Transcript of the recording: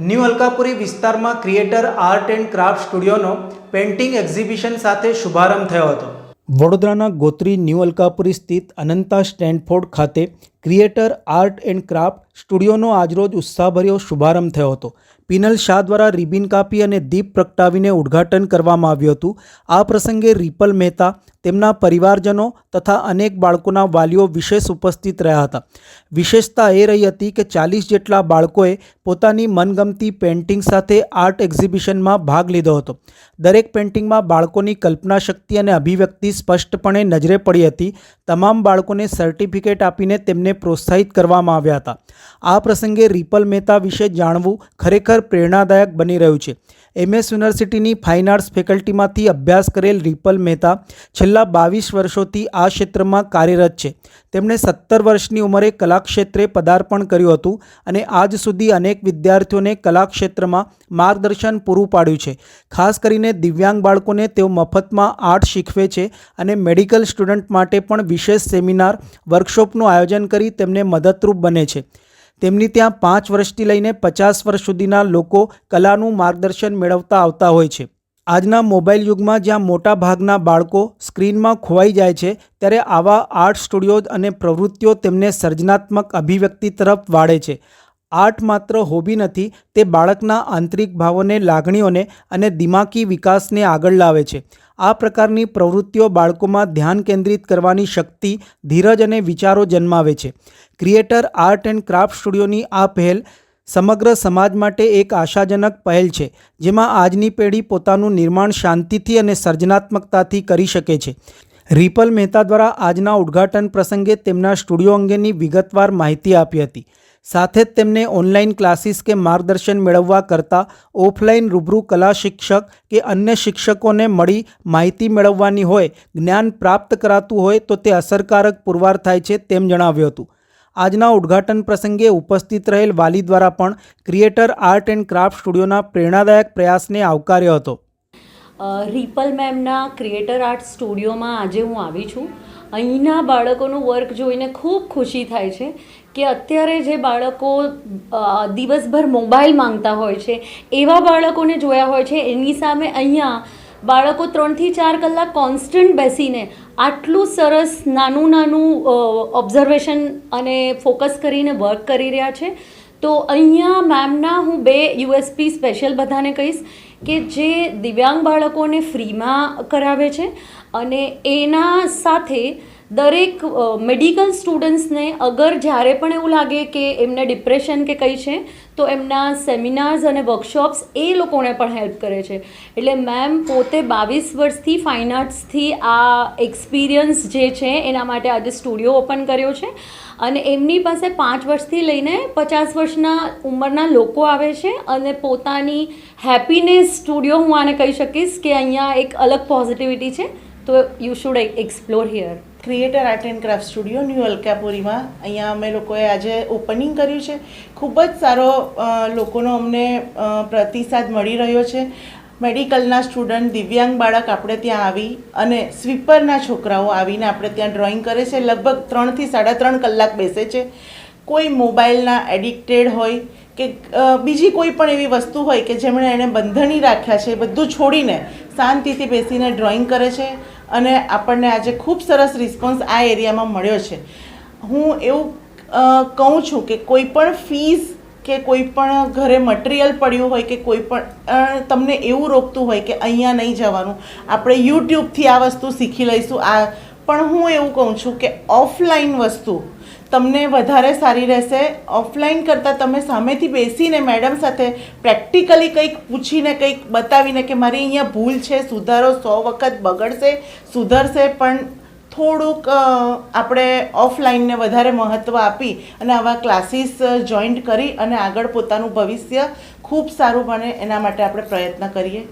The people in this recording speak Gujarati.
ન્યૂ અલકાપુરી વિસ્તારમાં ક્રિએટર, આર્ટ એન્ડ ક્રાફ્ટ સ્ટુડિયોનો પેઇન્ટિંગ એક્ઝિબિશન સાથે શુભારંભ થયો હતો. વડોદરાના ગોત્રી ન્યૂ અલકાપુરી સ્થિત અનંતા સ્ટેન્ડફોર્ડ ખાતે ક્રિએટર, આર્ટ એન્ડ ક્રાફ્ટ સ્ટુડિયોનો આજરોજ ઉત્સાહભર્યો શુભારંભ થયો હતો. પિનલ શાહ દ્વારા રિબિન કાપી અને દીપ પ્રગટાવીને ઉદ્ઘાટન કરવામાં આવ્યું હતું. આ પ્રસંગે રિપલ મહેતા, તેમના પરિવારજનો તથા અનેક બાળકોના વાલીઓ વિશેષ ઉપસ્થિત રહ્યા હતા. વિશેષતા એ રહી હતી કે ચાલીસ જેટલા બાળકોએ પોતાની મનગમતી પેઇન્ટિંગ સાથે આર્ટ એક્ઝિબિશનમાં ભાગ લીધો હતો. દરેક પેઇન્ટિંગમાં બાળકોની કલ્પના શક્તિ અને અભિવ્યક્તિ સ્પષ્ટપણે નજરે પડી હતી. તમામ બાળકોને સર્ટિફિકેટ આપીને તેમને પ્રોત્સાહિત કરવામાં આવ્યા હતા. આ પ્રસંગે રિપલ મહેતા વિશે જાણવું ખરેખર પ્રેરણાદાયક બની રહ્યું છે. એમએસ યુનિવર્સિટીની ફાઇન આર્ટ્સ ફેકલ્ટીમાંથી અભ્યાસ કરેલ રિપલ મહેતા છેલ્લા બાવીસ વર્ષોથી આ ક્ષેત્રમાં કાર્યરત છે. તેમણે સત્તર વર્ષની ઉંમરે કલાક્ષેત્રે પદાર્પણ કર્યું હતું અને આજ સુધી અનેક વિદ્યાર્થીઓને કલાક્ષેત્રમાં માર્ગદર્શન પૂરું પાડ્યું છે. ખાસ કરીને દિવ્યાંગ બાળકોને તેઓ મફતમાં આર્ટ શીખવે છે અને મેડિકલ સ્ટુડન્ટ માટે પણ વિશેષ સેમિનાર, વર્કશોપનું આયોજન કરી તેમને મદદરૂપ બને છે. તેમની ત્યાં પાંચ વર્ષથી લઈને પચાસ વર્ષ સુધીના લોકો કલાનું માર્ગદર્શન મેળવતા આવતા હોય છે. આજના મોબાઈલ યુગમાં જ્યાં મોટા ભાગના બાળકો સ્ક્રીનમાં ખોવાઈ જાય છે, ત્યારે આવા આર્ટ સ્ટુડિયો અને પ્રવૃત્તિઓ તેમને સર્જનાત્મક અભિવ્યક્તિ તરફ વાળે છે. આર્ટ માત્ર હોબી નથી, તે બાળકના આંતરિક ભાવોને, લાગણીઓને અને દિમાગી વિકાસને આગળ લાવે છે. આ પ્રકારની પ્રવૃત્તિઓ બાળકોમાં ધ્યાન કેન્દ્રિત કરવાની શક્તિ, ધીરજ અને વિચારો જન્માવે છે. ક્રિએટર, આર્ટ એન્ડ ક્રાફ્ટ સ્ટુડિયોની આ પહેલ સમગ્ર સમાજ માટે એક આશાજનક પહેલ છે, જેમાં આજની પેઢી પોતાનું નિર્માણ શાંતિથી અને સર્જનાત્મકતાથી કરી શકે છે. રિપલ મહેતા દ્વારા આજના ઉદ્ઘાટન પ્રસંગે તેમના સ્ટુડિયો અંગેની વિગતવાર માહિતી આપી હતી. સાથે જ તેમને ઓનલાઈન ક્લાસીસ કે માર્ગદર્શન મેળવવા કરતાં ઓફલાઈન રૂબરૂ કલા શિક્ષક કે અન્ય શિક્ષકોને મળી માહિતી મેળવવાની હોય, જ્ઞાન પ્રાપ્ત કરાતું હોય તો તે અસરકારક પુરવાર થાય છે તેમ જણાવ્યું હતું. આજના ઉદ્ઘાટન પ્રસંગે ઉપસ્થિત રહેલ વાલી દ્વારા પણ ક્રિએટર આર્ટ એન્ડ ક્રાફ્ટ સ્ટુડિયોના પ્રેરણાદાયક પ્રયાસને આવકાર્યો હતો. રિપલ મેમના ક્રિએટર આર્ટ સ્ટુડિયોમાં આજે હું આવી છું. અહીંના બાળકોનું વર્ક જોઈને ખૂબ ખુશી થાય છે કે અત્યારે જે બાળકો દિવસભર મોબાઈલ માંગતા હોય છે, એવા બાળકોને જોયા હોય છે, એની સામે અહીંયા બાળકો ત્રણથી ચાર કલાક કોન્સ્ટન્ટ બેસીને આટલું સરસ નાનું નાનું ઓબ્ઝર્વેશન અને ફોકસ કરીને વર્ક કરી રહ્યા છે. તો અહીંયા મેમના હું બે યુએસપી સ્પેશિયલ બધાને કહીશ. કે જે દિવ્યાંગ બાળકોને ફ્રીમાં કરાવે છે અને એના સાથે દરેક મેડિકલ સ્ટુડન્ટ્સને અગર જ્યારે પણ એવું લાગે કે એમને ડિપ્રેશન કે કંઈ છે, તો એમના સેમિનાર્સ અને વર્કશોપ્સ એ લોકોને પણ હેલ્પ કરે છે. એટલે મેમ પોતે બાવીસ વર્ષથી ફાઇન આર્ટ્સથી આ એક્સપિરિયન્સ જે છે, એના માટે આજે સ્ટુડિયો ઓપન કર્યો છે. અને એમની પાસે પાંચ વર્ષથી લઈને પચાસ વર્ષના ઉંમરના લોકો આવે છે અને પોતાની હેપીનેસ સ્ટુડિયો હું આને કહી શકીશ કે અહીંયા એક અલગ પોઝિટિવિટી છે. તો you should explore here creator art and craft studio new અલકાપુરીમાં અહીંયા અમે લોકોએ આજે ઓપનિંગ કર્યું છે. ખૂબ જ સારો લોકોનો અમને પ્રતિસાદ મળી રહ્યો છે. મેડિકલના સ્ટુડન્ટ દિવ્યાંગ બાળક આપણે ત્યાં આવી અને સ્વીપરના છોકરાઓ આવીને આપણે ત્યાં ડ્રોઈંગ કરે છે. લગભગ ત્રણથી સાડા ત્રણ કલાક બેસે છે. કોઈ મોબાઈલના એડિક્ટેડ હોય કે બીજી કોઈ પણ એવી વસ્તુ હોય કે જેમણે એને બંધણી રાખ્યા છે, એ બધું છોડીને શાંતિથી બેસીને ડ્રોઈંગ કરે છે અને આપણને આજે ખૂબ સરસ રિસ્પોન્સ આ એરિયામાં મળ્યો છે. હું એવું કહું છું કે કોઈ પણ ફીસ કે કોઈ પણ ઘરે મટીરિયલ પડ્યું હોય કે કોઈ પણ તમને એવું રોકતું હોય કે અહીંયા નહીં જવાનું, આપણે યુટ્યુબથી આ વસ્તુ શીખી લઈશું, આ પણ હું એવું કહું છું કે ઓફલાઈન વસ્તુ તમને વધારે સારી રહેશે. ઓફલાઈન કરતાં તમે સામેથી બેસીને મેડમ સાથે પ્રેક્ટિકલી કંઈક પૂછીને કંઈક બતાવીને કે મારી અહીંયા ભૂલ છે, સુધારો સો વખત બગડશે, સુધરશે, પણ થોડુંક આપણે ઓફલાઈનને વધારે મહત્ત્વ આપી અને આવા ક્લાસીસ જોઈન્ટ કરી અને આગળ પોતાનું ભવિષ્ય ખૂબ સારું બને એના માટે આપણે પ્રયત્ન કરીએ.